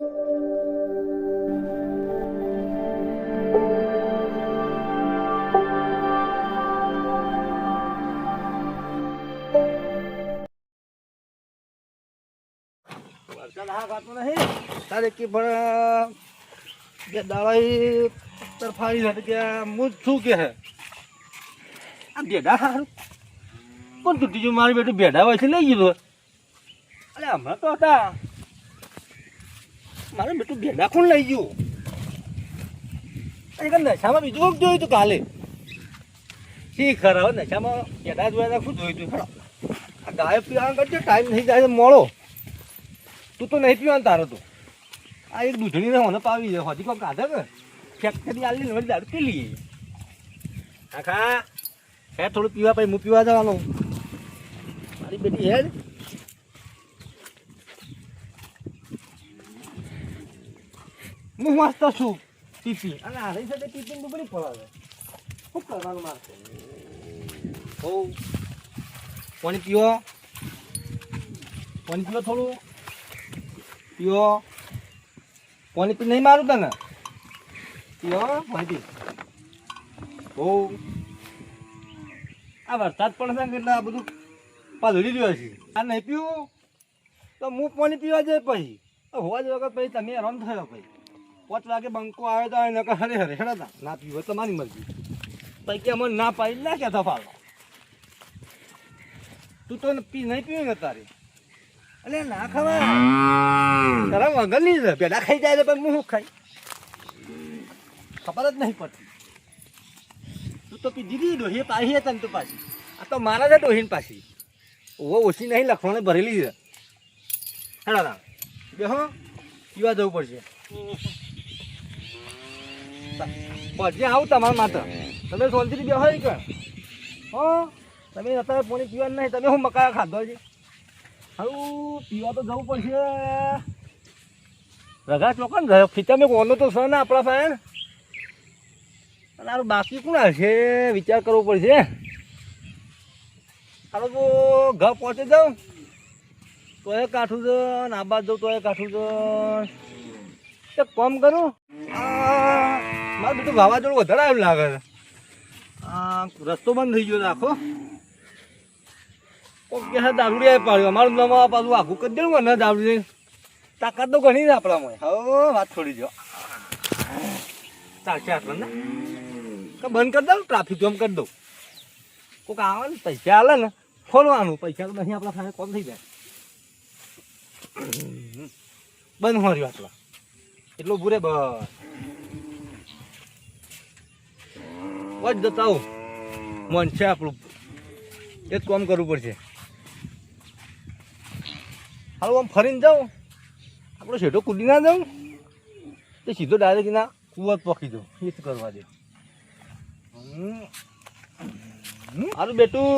તારે કે પણ બે દાડા કે હું? આ ભેડા હારું. કોણ તૂટી ગયું મારું બેટું ભેડા હોય છે, લઈ ગયું અરે હમણાં તો હતા. મારું બેટું ભેડા કોણ લઈ ગયું? અરે કે નશામાં બીજું કોક જોયું હતું કાલે? શી ખરા હવે નશામાં ગેંડા જોયા શું જોયું તું? ખરા ગાય પીવાનું કરજો, ટાઈમ નહીં જાય મોડો. તું તો નહીં પીવાનું તારો તો. આ એક દૂધણી ને પાવી જાય હજી કોઈ કાઢે કે? ફેક્ટરી આલી ને દારૂ પી લઈએ. આખા હે થોડું પીવા પછી હું પીવા જવાનું. મારી બેટી હેડ. હું મસ્ત છું. પીપી. અને આરી સાથે પીપી બધી પડાવે. શું કરવાનું મારે? હો પાણી પીઓ. પાણી પીવો થોડું. પીવો પાણી પી નહીં મારું તને? પીવો પાણી પી. બહુ. આ વરસાદ પણ છે ને એટલે આ બધું પાલડી રહ્યો છે. આ નહીં પીવું? તો હું પાણી પીવા જાય પછી. હોવા જ વખત પછી તમે આરામ થયો પછી. પાંચ વાગે બંકો આવે તો નકર હરે હરે, હેડા તા. ના પીવો તમારી મરજી. પછી કે મને ના પાડી ના કહેતા ફાળો તું તો પી, નહીં પીવું ને તારે. અલે, ના ખાવા તારા વગર નહીં છે. પેલા ખાઈ જાય પણ હું ખાઈ? ખબર જ નહીં પડતી. તું તો પી દીધી ડોહી પાછી તને તું પાછી. આ તો મારા છે ડોહીને પાછી. ઓ ઓછી નહીં, લખવાને ભરેલી છે. હેડા બેહો. પીવા જવું પડશે. પછી આવું તમારા માતા તમે સોલથી બેહો ઈ કે હો? તમે અત્યારે પાણી પીવાનું નહીં, તમે હું મકા ખાધો છે હારું, પીવા તો જવું પડશે. રઘા ને ફીતા મેં કોનો તો છે ને આપણા પાસે અને બાકી કોણ હશે વિચાર કરવો પડશે. હાલો તો ઘર પહોંચી જાઉં. તોય કાઠું છે ને આ બાદ જાઉં તોય કાઠું છે. એક કોમ કરું? આ મારું બધું વાવાઝોડું વધારે આવ્યું લાગે છે. રસ્તો બંધ થઈ ગયો આખો. ઓકે હા દારૂડી આવી પાડ્યું. અમારું નામ પાછું આખું કરી દેવું ને દારૂડી. તાકાત તો ઘણી છે આપણામાં. હવે વાત છોડી દો ચાલશે આટલો ને? કે બંધ કરી દઉં ટ્રાફિક જામ કરી દઉં. કોઈક આવે ને પૈસા આલે ને ખોલવાનું. પૈસા તો નહીં આપણા સામે કોમ થઈ જાય. બંધ હોરી આટલા. એટલો બુરે બસ. વચ જતા મન છે આપણું. એ જ કામ કરવું પડશે. હાલો, આમ ફરીને જાઉં. આપણો શેઠો કૂદી ના જાઉં. તે સીધો ડાયરેક્ટ ના કુવત પકી દઉં એ જ કરવા દે. મારું બેટું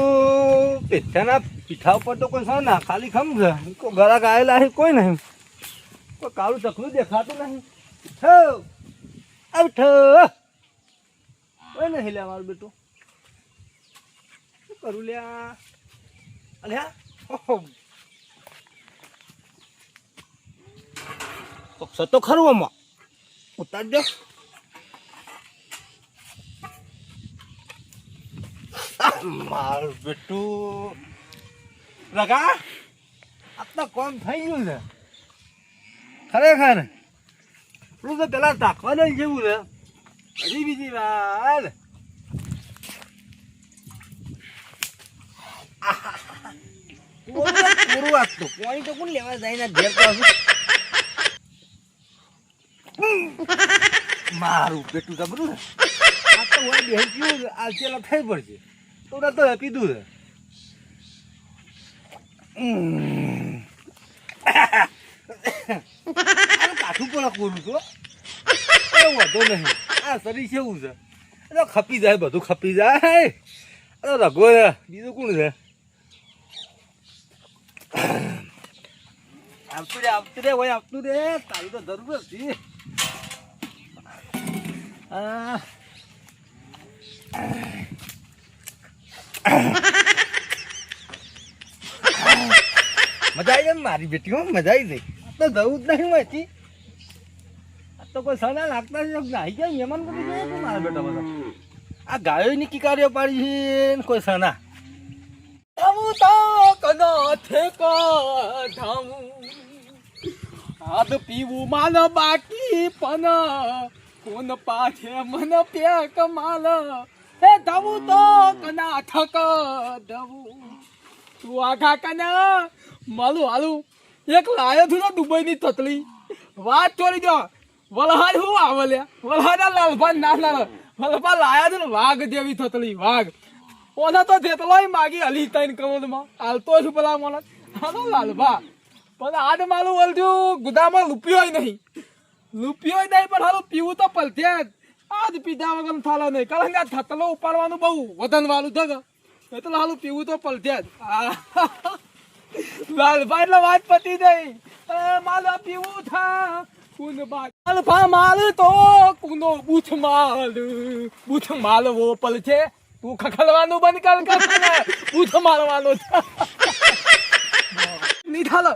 પેઠાના પીઠા ઉપર તો કોઈ ના, ખાલી ખમ છે. ગરાક આવેલા છે, કોઈ નહીં. કોઈ કાળું ચકલું દેખાતું નહીં. ઠો ઠો કોઈ નહીં લ્યા મારું બેટું. શું કરું લ્યા? અલ્યા તો સતો ખરું આમાં? ઉતારજો મારું બેટું. રગા, આ તો કોમ થઈ ગયું છે. ખરેખર? પેલું તો પેલા તાકવા દઈ જેવું છે. હજી બીજી વાર. પૂરું વાગતું પોણી તો કોણ લેવા જાય મારું પેટું જબરું ને આ ચેલા પડશે. તો પીધું છે. કાઠું પણ કોરું છું એ વધો નહીં. આ શરીર કેવું છે? એ ખપી જાય, બધું ખપી જાય. અરે રઘો બીજું કોણ છે? આવતું રે આવતું રે હોય આવતું રે. તારી તો જરૂર હતી. આ. મજા આવી જાય મારી બેટી મજા આવી ગઈ. તો જવું જ નહીં હોયથી તો કોઈ સના લાગતા છે નાહી ગયા મહેમાન કરી ગયા તું મારા બેટા બધા. આ ગાયોની કિકારીઓ પાડી છે ને કોઈ સના ધામું તો ઠેકા ધામું આદ પીવું માલ બાકી પન કોન પાછે મન પેક માલ. હે ધામું તો કના ઠક ધવું તું આખા કના, માલું હાલું. એક લાયો છું ને દુબઈની તતલી. વાત છોડી દો. વલહાડ હું આવે લ્યા વલહાડા લાલભાઈ ના ના. વલભા લાયા છે ને વાઘ જેવી થતલી વાઘ. ઓના તો જેટલોય માગી હલી તૈન કરોડમાં. હાલતો છું પેલા મને. હાલો લાલભા. પણ આડ માલું વળજું ગુદામાં લૂપ્યો નહીં. લૂપ્યો નહીં, પણ હાલું પીવું તો પલથે જ. આજ પીધા વગર થાલો નહીં. કારણ કે આ થતલો ઉપાડવાનું બહુ વજન વાળું છે એટલે હાલું પીવું તો પલથે જ. લાલભા એટલે વાત પતી ગઈ. માલ પીવું થા. કુન બા લાલભા માલ તો કુંદો બુથ માલ. બુથ માલ પલ છે. તું ખખલવાનું બંધ કર કર બુથ મારવાનો છે નિધાલો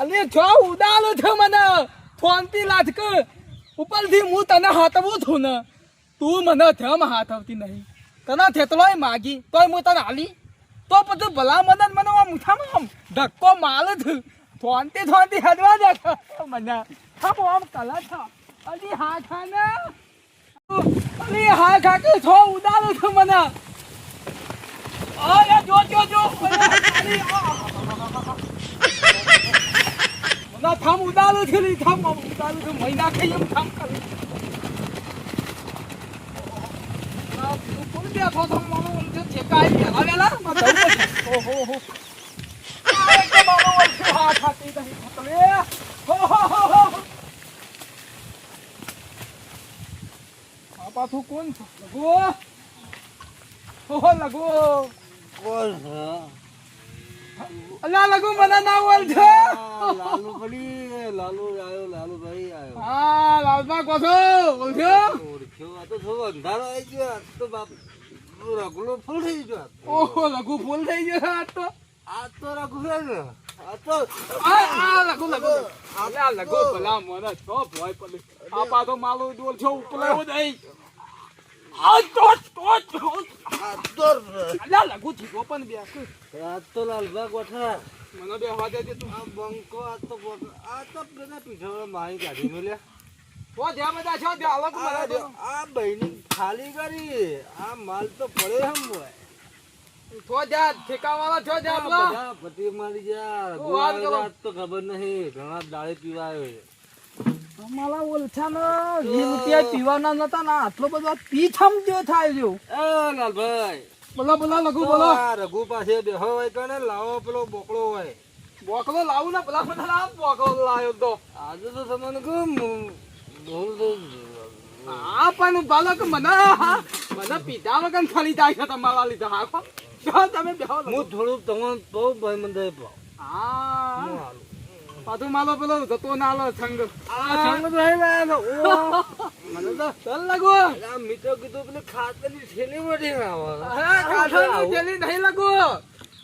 અલે, જો ઉડાલો છે મને. ફોનથી લાથક ઉપરથી હું તને હાથવું છું ને. તું મને થમ હાથવતી નહીં. તને થેતલોય માગી. તોય હું તને હાલી. તો પછી ભલા મદન મને આમ મુઠામાં આમ ધક્કો માલ જ થોંતી થોંતી હદવા દે છે મને આમ આમ કલા છે અલી હા ખા ને અલી હા ખા કે છો ઉડાલો છે મને. અરે જો જો જો. અલી આ ના થામ ઉડાલું છે, લી થામ આમ ઉડાલું મહિના ખાઈ એમ થામ કરી તું બેઠો છો? મારો પહેલા વહેલા? માં જવું પડશે. ઓહો, હો. તો મારો ઓળખ્યો હાથ હાથી નહીં થતો હો, હો, હો, હો. આ પાછું કોણ છે? લઘુ? ઓહો, લઘુ. કોણ છે અલા, લઘુ, મને ના ઓળખે. લાલુ પડી લાલુ આવ્યો લાલુ ભાઈ હા, લાલબા છો? ઓળખ્યો? ઓળખ્યો આ તો થોડો અંધારો આવી ગયો તો બાપ રગલો ફૂલ થઈ ગયો ઓહો, લઘુ ફૂલ થઈ ગયો આ તો. આ તો રઘુ છે ને આ તો આ, આ, લઘુ, લઘુ. અલા, લઘુ, ભલા મને છો ભોય પડે. આ પાછો માલો ડોલ છો ઉપલાવો નહીં. આ તો, તો, તો. આ તો અલા, લઘુ, જીવો પણ બેસ. આ તો લાલબા કોઠા મને દે તું આ બંકો આ તો આ તો પેલા પીઠા મારી કાઢી મેલ્યા હો જ્યાં બધા છો અલગ આ બહેની ખાલી કરી આ માલ તો પડે હમ હોય. છો જ્યાં ઠેકાવાળા છો જ્યાં બધા પતિ મારી જા ઓ, તો ખબર નહીં ઘણા દાડે પીવા આવ્યો અમારા ઓલછાના વીસ રૂપિયા પીવાના નતા ના આટલો બધો પી થમજો થાય જો એ લાલભાઈ. બોલો બોલો લઘુ બોલો. રઘુ પાસે બેહો હોય કને લાવો પેલો બોકડો હોય. બોકલો લાવું ને પેલા મને લાવ બોકલો લાવ્યો તો. આજે તો તમને કહું તો હા પણ બાલક મને મને પીધા વગર ફરી જાય છે તમારા લીધે હા કો જો તમે. હું થોડું તમને બહુ ભાઈ પાવ હા. પાછું માલો પેલો જતો ના લો સંગ સંગ તો હે ઓ, મને તો ચાલ લગો આ મિત્રો કીધું પેલી ખાતરની થેલી મોટી ના આવે. હા કાઠાની થેલી નહીં લગો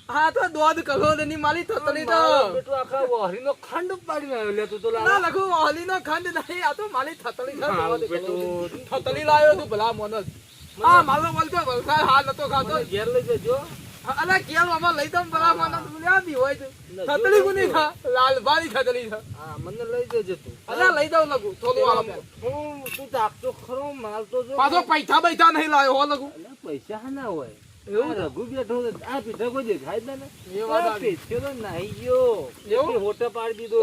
હા તો દોધ કરોડની માલી થતલી તો. મારો બેટો આખા વહરીનો ખંડ પાડીને આવ્યો લે તું તો ના લાલા. વહરી નો ખંડ નહીં આ તો માલી થતલી છે દોધ થતલી લાવ્યો તું ભલા મોનસ હા માલો બોલતો વલસાડ હા નતો ખાતો. ઘેર લઈ જજો. અલા કેમ આમાં લઈ દમ ભલા મોનસ લ્યા દી હોય તો. થતલી કોની થા બારી થતલી છે હા મને લઈ જજો તું. અલા લઈ દઉં લગુ થોડું આમ હું તું તાપતો ખરો માલ તો જો. પાછો પૈસા પૈસા નહીં લાવ્યો હો લગુ. પૈસા ના હોય. એવું? રઘુ બેઠો છે. આ પીઠા કોઈ દેખાય જ ને એ વાત નાહી ગયો. એવું? એટલી પાડી દીધો.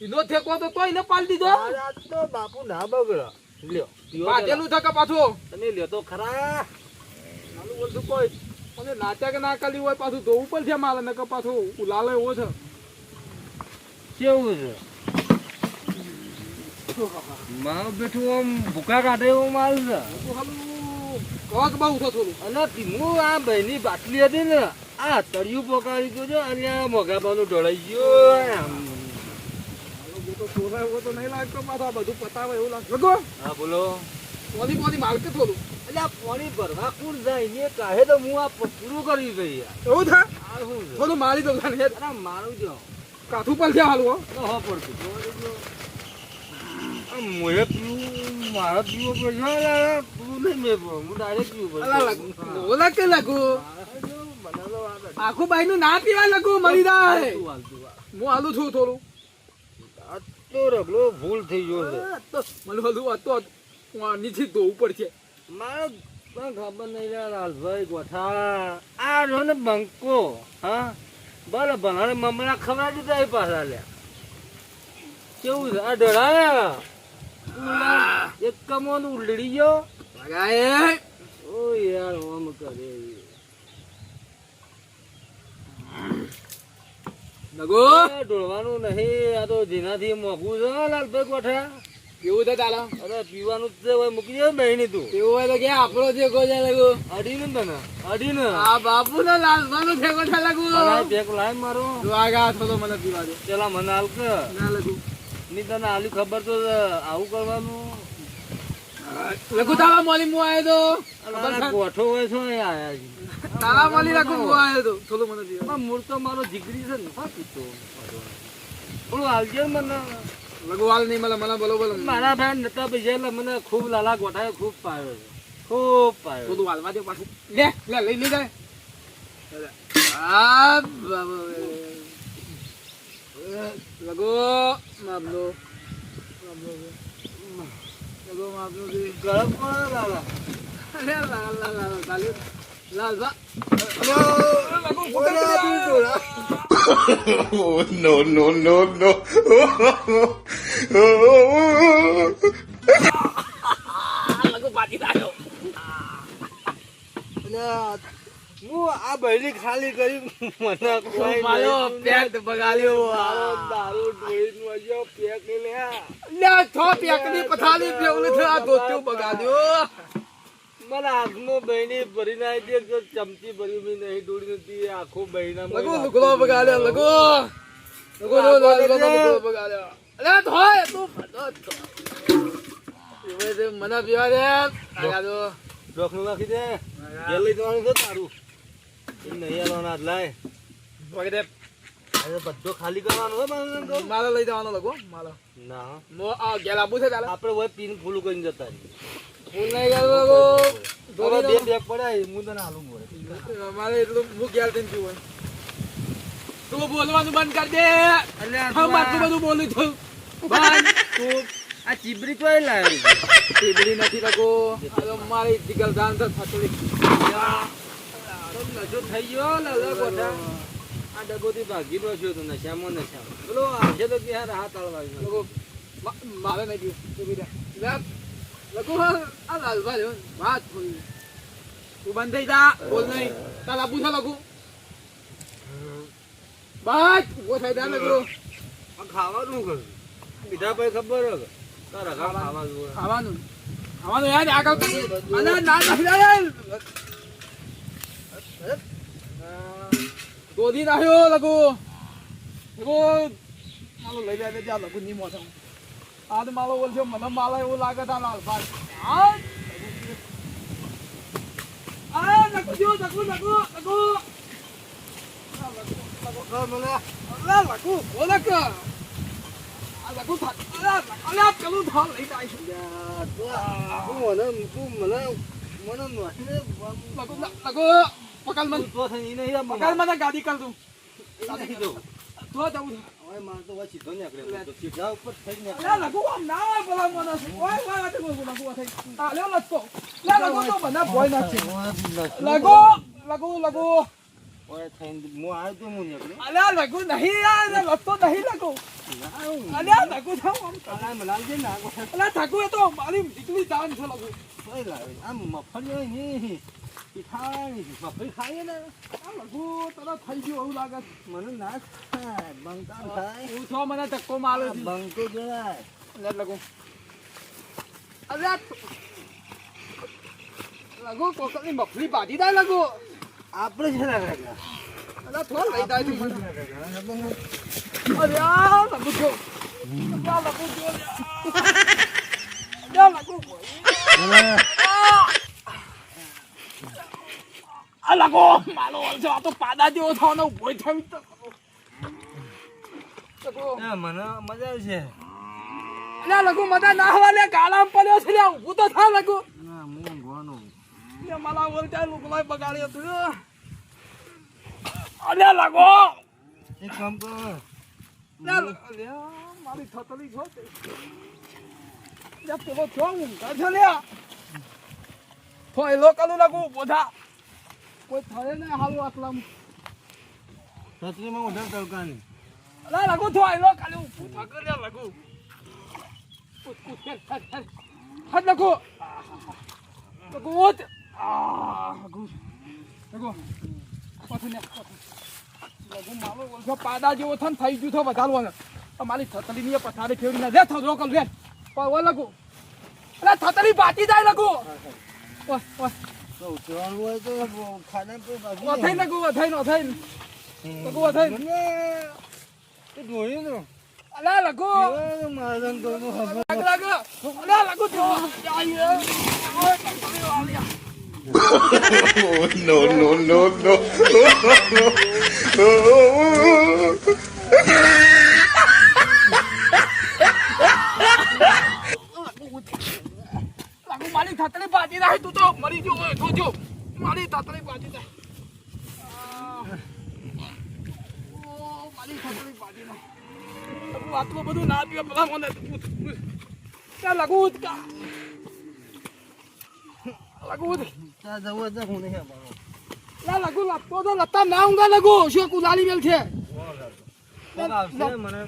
એનો ઠેકો તો તોય ને પાડી દીધો? તો બાપુ ના બગડ્યો. લ્યો પીવો પેલા. બાજેલું છે કે પાછું. તમે લ્યો તો ખરા. ચાલુ બોલતું કોઈ. અને નાટ્યા કે ના કાલી હોય પાછું ધોવું પડશે મારે નકર પાછું ઉલાલે એવો છે. કેવું છે? મારો બેઠું આમ ભૂકા કાઢે એવો માલ છે. હાલું બહુ છે થોડું અને ધીમું આ બહેની બાટલી હતી ને આ તળિયું પોકાડી ગયું છે અને આ મોગાબાનું ઢળાઈ ગયો તો નહીં લાગતો પાછો બધું પતાવે એવું લાગતો. હા બોલો. પોલી પોલી માલકે થોડું એટલે આ પાણી ભરવા કોણ જાય ને કાહે તો હું આ પૂરું કરી યાર. એવું થાય આ શું છે? થોડું મારી દઉં તને અરે મારું જો. કાઠું પર છે હાલું હો પડતું મોએ પીવું મારે પીવો પડશે તું. અલા કે તો આખું બાઈ નું ના પીવા લખું મરી જાય. હું હાલું છું થોડું આ તો રગલો ભૂલ થઈ ગયો છે તો મને હાલું તો આ નીચે ધોવું પડશે મારે પણ ગોઠા આ જો ને બંકો હા બરાબર ભણાને મમરા ખવડાવી દીધા પાછા લે કેવું છે આ ડરાયા એક કમોન ઉલડી ગયો લગાય ઓ યાર ઓમ કરે. આ ઢોળવાનું નહીં આ તો જેનાથી મોઘું છે લાલભાઈ ગોઠા. કેવું છે તારા અરે પીવાનું જ છે હવે મૂકી દે બહેની તું. એવું હોય તો કે આપણો જે કોઈ જાય લગુ. અડીને તને અડીને. આ બાપુ ને લાલવાનો ઠેકો છે લગુ. પેક લાય મારો. જો આગા થોડો મને પીવા દે. પેલા મને હાલ કે. ના લગુ. ની તને આલી ખબર તો છે, આવું કરવાનું. લગુ તાલા મોલી મુ આયો તો. ગોઠો હોય છો એ આયા છે. તાલા મોલી લઘુ મુ આયો તો. થોડું મને પણ મૂળ તો મારો જીગરી છે ને પા પીતો થોડું ને મને. લઘુવાલ નહીં મને મને બોલો બોલો. મારા ભાઈ નતા પૈસા મને ખૂબ લાલા ગોઠાયો ખૂબ પાયો છે. ખૂબ પાયો થોડું હાલવા દે પાછું. લે. લે લઈ લઈ જાય આ બાબા લગો માપલો માપલો લગો માપલો દે ગરમ પડે લાલા અરે લા લા લા લા તાલી લાલ બા લગો ઓલા બી ડોળા. Oh, no, no, no, no. લગો પાટી દાયો અને આ- હું આ બૈરી ખાલી કરી મને કોઈ મારો પેટ બગાડ્યો મારો દારૂ પેક લે લે થો થો બગાડ્યો મને હાથમાં બહેની ભરી નાખી દે ચમચી ભરી બી નહીં ડોળી નથી આખો બહેના લગો બગાડ્યો લગો લગો અરે ધોય તું ફટો મને પીવા દે આગા દો ડોકનું નાખી દે. લઈ જવાનું છે તારું. નહીં લાય. વગેરે બધો ખાલી કરવાનો તો. લઈ જવાનો લગો માલો. ના. મો આ ગેલ આબુ છે તારે. આપણે પીન ફૂલું કરીને જતા ફૂલ નહીં ગયો લગો હવે બે બેગ પડ્યા હું તને હાલું મોડે મારે એટલું હું ગેલ થઈને પીવું તું બોલવાનું બંધ કર દે. અલ્યા હા બધું બોલું છું. તું આ ચીબરી ચોય લાવી ટીબડી નથી લગો. મારી જીગલ દાન તો થતું નશો થઈ ગયો લાલા ગોઠા આ ડગોથી ભાગી નો છો તો નશામાં નશામાં. બોલો આજે તો કે યાર હાથ હળવાવી લગો મારે નહીં પીવું લગો આ રહ્યો વાત બોલી તું બંધ થઈ જા બોલ નહીં. તાર આબુ છે લગો બસ ઊભો થઈ જા લગો. ખાવાનું કર? બીજા ભાઈ ખબર હે તારા ખાવાનું હોય. ખાવાનું. ખાવાનું યાદ આગળ ના ના. ગોદી નાખ્યો લગો લગો માલો લઈ જાય ત્યાં લગો ની મોસમ આ તો માલો બોલશે મને માલો એવું લાગે તા લાલભાઈ આ આ લગો જો લગો લગો લગો ખા મને અલા લગો બોલે કે આ લગો થા અલા અલા પેલું થા લઈ જાય છે મને મને મને લગો લગો પકડ મન. તું તો નહીં પકડ મને ગાડી કર તું. તો જવું હવે મારે તો હવે સીધો નીકળે તો સીધા ઉપર થઈ ને. લે લગો આમ ના હોય પેલા મને ઓય ઓય આ તે લગો લગો થઈ. આ લે લગો લે લગો તો મને ના છે. લગો લગો લગો ઓય થઈને મો આવ્યો તો હું નીકળ્યો અલ્યા લગો નહીં યાર લગતો નહીં લગો અલ્યા લગો થાવ આમ. આ મલાલ જે ના અલ્યા થાકુ એ તો મારી નીકળી જાન છે લગો લાવે. આમ મફળ હોય ને મીઠાઈ મફળી ખાઈએ ને આ લગો તને થઈ ગયું એવું લાગે. મને ના હું છો મને ધક્કો મારે બંકો બાજી દા આપણે છે ને અલ્યા થોડા લઈ જાય તું મને અલ્યા લગો છો અલ્યા લગો છો અલ્યા લગો લગો. માલો છે આ તો પાદા જેવો થવાનો ઊભો થયો. તો મને મજા આવશે. અલ્યા લગુ મજા ના હવા લે ગાલામાં પડ્યો છે લે ઊભું તો થા લગુ ના મોંઘવાનું લે મારા વલટા લુકલાય બગાડ્યો તું અલ્યા લગો એક કામ કર. અલ્યા મારી થતલી છો તે પેલો છો ઊંઘા છે લે. થોય લોકલ લગુ બોધા કોઈ થયે ને હાલો આટલા છત્રીમાં ઉધર તડકાની. અલા લગુ થો આયલો ઊભું થા કર લે લગુ હદ લગુ લગુ ઉત આ લગુ લગુ પાછું ને લગુ મારો ઓળખો પાડા જેવો થન થઈ ગયું થો વધારવાનો અમારી છતરી ની પથારી ફેરી ના લે થો રોકલ લે. પણ ઓ લગુ અલા થતલી બાટી જાય લગુ ઓય ઓય. ઉતરવાનું હોય તો ખાડા પર બાજુ ઓ થઈ લગુ ઓ થઈ નો થઈ લગુ ઓ થઈ તો જોયું ને અલા લગુ મારા તો ખબર લાગ લાગ. અલા લગુ જો આય ઓય થતલી વાળ્યા Oh, no, no, no, no. લાગુ મારી થતલી બાજી જાય તું તો મરી ગયો હોય તો જો મારી થતલી બાજી જાય આ. ઓ, મારી થતલી બાજી જાય લાગુ આટલું બધું ના પીવે પેલા મને ત્યાં લાગુ ઉચકા લાગુ ઉચ. ત્યાં જવું તો હું નહીં લા લાગુ લાગતો તો લતા ના ઊંઘા લાગુ શું કુલાલી મેલ છે? મને?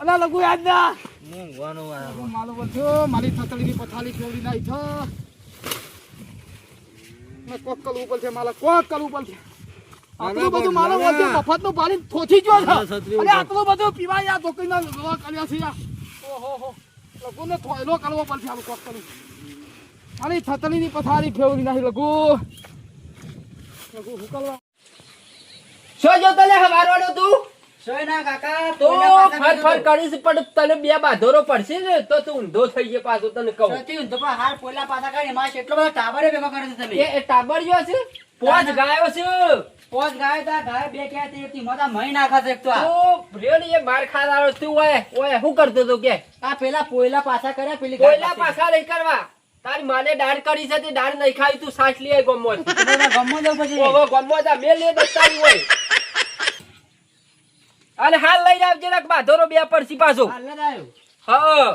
અલા લાગુ યાદ ના. મોંઘવાનું વાળા લાગુ માલો વધ્યો મારી થતળીની નાઈ છો. ને આટલું બધું મારો વધ્યો મફતનું પાણી થોથી ગયો છે. અને ઉપર. આટલું બધું પીવા યા ધોકીના લોહા કર્યા છે. ઓહો હો. લગુને થોયલો કરવો પડશે આનું કોક કરવું છતલીની પથારી ફેવરી નાખી લગુ લગુ હુકલવા શું જો લે હવારવાનો તું? સોયના કાકા? તો ફર ફર કરીશ પણ તને બે બાધોરો પડશે ને તો તું ઊંધો થઈ ગયો પાછો તને કહું. સોયથી ઊંધો પણ હાર પોયલા પાછા કાઢી એમાં એટલો બધો ટાબર ભેગો છે તમે. એ એ ટાબરિયો છે પોચ ગાયો છે. પોચ ગાયો તા ગાય બે ક્યાં તે એકથી મોટા મહી નાખા છે એક તો આ. તો રેડ એ માર તું ઓય ઓય શું કરતો તો કે? આ પેલા પોયલા પાછા કર્યા પેલી પોયલા પાછા નહીં કરવા. તારી માને દાળ કરી છે તે દાળ નહીં ખાવી તું સાસ લે ગમો ગમો જાવ પછી? ઓવો ગમો જા મે લે દસ્તારી હોય. અને હાલ લઈ આવજે ને બાધોરો બે પડસી પાછો. હાલ આવ્યો. હા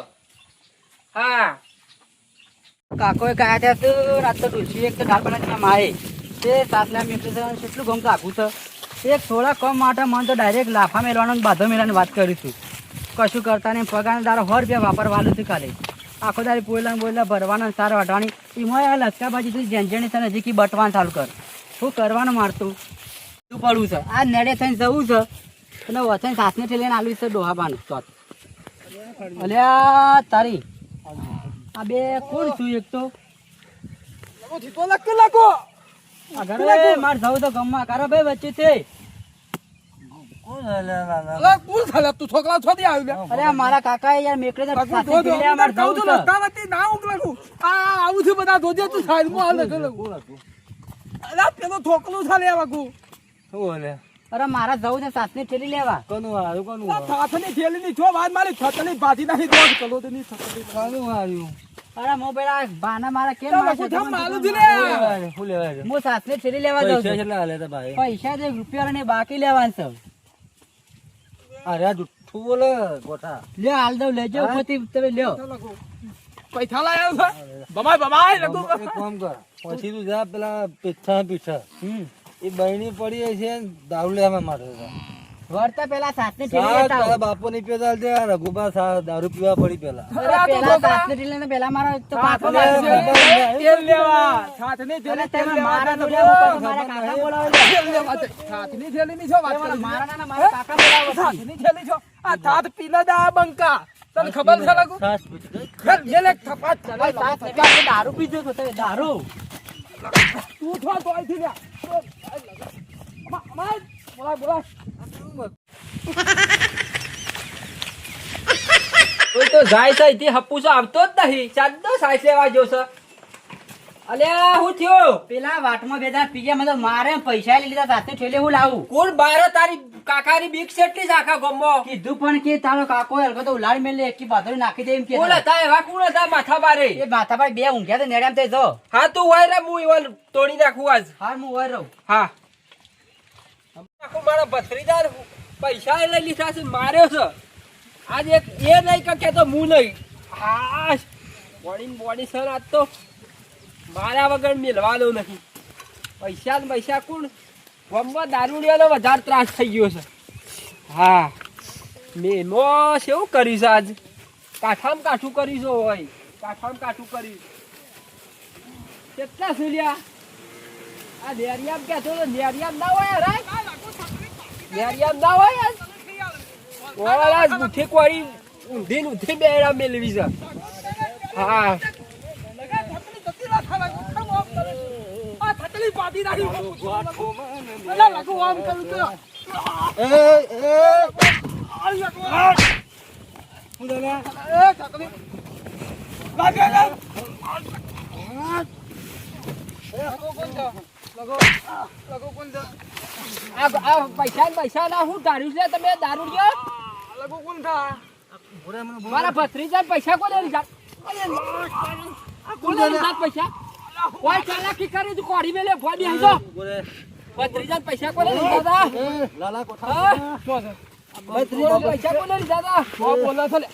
હા. કાકોએ ગયા ત્યાં તો રાત તો તુલસી એક તો દાળ બનાવી માએ તે સાસલા મીઠું છે કેટલું ગમ કાકું છે. એક થોડા કમ માટે મને તો ડાયરેક્ટ લાફા મેળવાનો બાધો મેળવાની વાત કરીશું કશું કરતા નહીં પગાર દારો હર રૂપિયા વાપરવાનું છે ખાલી આખો દારી પોયલા બોયલા ભરવાના સાર વાટવાની એમાં આ લચકાબાજી તું જેણજેણી છે નજીકી બટવાનું ચાલુ કર. શું કરવાનું મારતું શું પડવું છે? આ નેડે થઈને જવું છે. અને વચન સાસને ઠેલીને આલવી છે ડોહાબાનું ચોથ. અલ્યા તારી. આ બે કોણ છું એક તો? લાગો. લાગો માર જવું તો ગમમાં કારા ભાઈ વચ્ચે છે. કોણ હાલે થલે તું છોકરા છોડી આવ્યો લે અરે મારા કાકા યાર મેકડે તો સાથે જો જો માર કહું છું લતા નથી ના ઊંઘ આ આવું છે બધા જોજે તું સાઈડમાં હાલ લગુ લગુ અલા પેલો થોકલું છે આવા કુ શું હાલે? અરે મારા જવું છે સાસની ઠેલી લેવા કોનું હારું? કોનું આ હારું? થાથની થેલીની છો વાત મારી છતલી ભાજી નાખી દોઢ કિલો ની છતલી કોનું હારું? અરે મો પેલા બાના મારા કેમ ચાલ? લગુ થામ માલું છે શું લે લેવા છે? છે? હું સાસની ઠેલી લેવા જાઉં પૈસા છું તા ભાઈ? પૈસા દે રૂપિયા ને બાકી લેવાનું છે અરે જુઠ્ઠું બોલે ગોઠા. લે હાલ દઉં લેજો? ઉપરથી તમે લ્યો પૈસા લાયો છે બમાય બમાય લગુ એક કામ કર પછી તું જા પેલા પીઠા પીઠા હમ. એ બહેની પડી છે દારૂ લેવા માટે છે. વળતા પેલા સાસની ઠેલી લેતા આવો. બાપુ ની પીતા છે રઘુબા સા- દારૂ પીવા પડી પેલા પેલા સાસની ઠેલી ને પેલા મારો તો પાછો તેલ લેવા. છાતની અરે તેલ મારા તેલ જોડે મારા કાકા બોલાવો તેલ લેવા. છે. છાતની થેલીની છો વાત અરે મારા નાના મારા કાકા બોલાવો છો. છાતની છો. આ થાત પીલા દા બંકા. તને ખબર છે લગુ? સાસ પીધી. ખેલ જે લે થપાટ ચાલે ભાઈ સાસ એટલે આપણે દારૂ પીજો છો તમે દારૂ. તું થો તો અહીંથી લે અમા અમા બોલા બોલા કોઈ તો જાય છે અહીંથી હપ્પુસો આવતો જ નહીં. ચાંદો સાઈસ લેવા જો છે. અલ્યા હું થયો? પેલા વાટમાં બે પી ગયા મને મારે પૈસા લઈ લીધા સાથે ઠેલે હું લાવું? કોણ બાર તારી કાકાની બીક સેટલી આખા ગામમાં? કીધું પણ કે તારો કાકો હલકો તો ઉલાડી મેલે એકી બાધરી નાખી દે એમ કે કોણ હતા એવા કોણ હતા માથા બારે એ માથાભાઈ બે ઊંઘ્યા તો નેડામ તે જો. હા તું હોય રે હું એવા તોડી નાખું આજ. હાર હું ઓર રહું. હા. આખું મારા ભત્રીદાર પૈસા લઈ લીધા છે, માર્યો છે. આજે એ નહીં કે કહેતો, હું નહીં. હા બોડી બોડી સર, આજ તો મારા વગર મેળવાનો નથી. પૈસા પૈસા કોણ? વમવા દારૂડિયાનો વધારે ત્રાસ થઈ ગયો છે. હા. મેમો કેવું કરીશ આજ? કાઠામ કાઠું કર્યું હોય. કાઠામ કાઠું કરીશ. કેટલા સુલ્યા? આ નેરિયામ કહેતો તો નેરિયામ ના હોય રે નેરિયામ ના હોય યાર ઓલા મુઠ્ઠી કોરી ઊંધી ઊંધી બેડા મેળવી છે હા લાગુ તો લાગુ એ લાગે લાગો લાગો લાગો પૈસા ને પૈસા ના હું ધાર્યું છે તમે દારૂડિયો લાગો કોણ થા? મારા ભત્રીજા ને પૈસા કોને લીધા? કોને લીધા પૈસા? કોઈ ચાલાકી કરી તું કોડી મેલે ફોન બેસી જો. ભત્રીજા ને પૈસા કોને લીધા હતા લાલા હા? ભત્રીજા ને પૈસા કોને લીધા હતા બોલો છે લે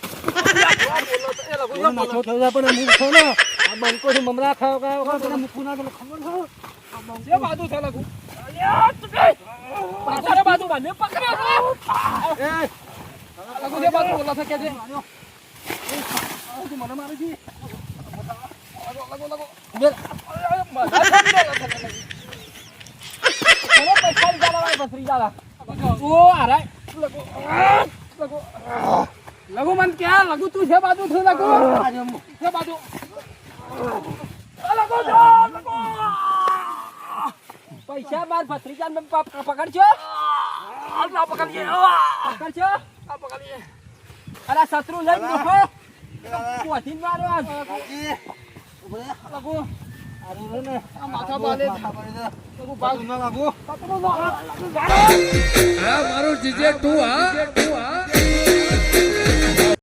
નાખો થયો પણ હું છો ને. આ બંકો મમરા ખાવ ખાવ ખબર છે? જે બાજુ છે લાગુ. પાછળ બાજુ મને પકડ્યો છે. લાગુ જે બાજુ બોલો છે કે છે. મને મારે છે લાગુ લાગુ લઘુ મન ક્યાં લઘુ તું છે બાજુ છે લઘુ છે બાજુ. પૈસા માર ભત્રીજા ને પકડજો. ના પકડીએ. પકડજો. આ પકડીએ. અરે શત્રુ લઈને દેખો પોથી મારો આજ લઘુ અરે ને. આ માથા બાલે. લઘુ ભાગ. ના લાગુ. પકડો ના મારું જીજે તું હા? તું હા.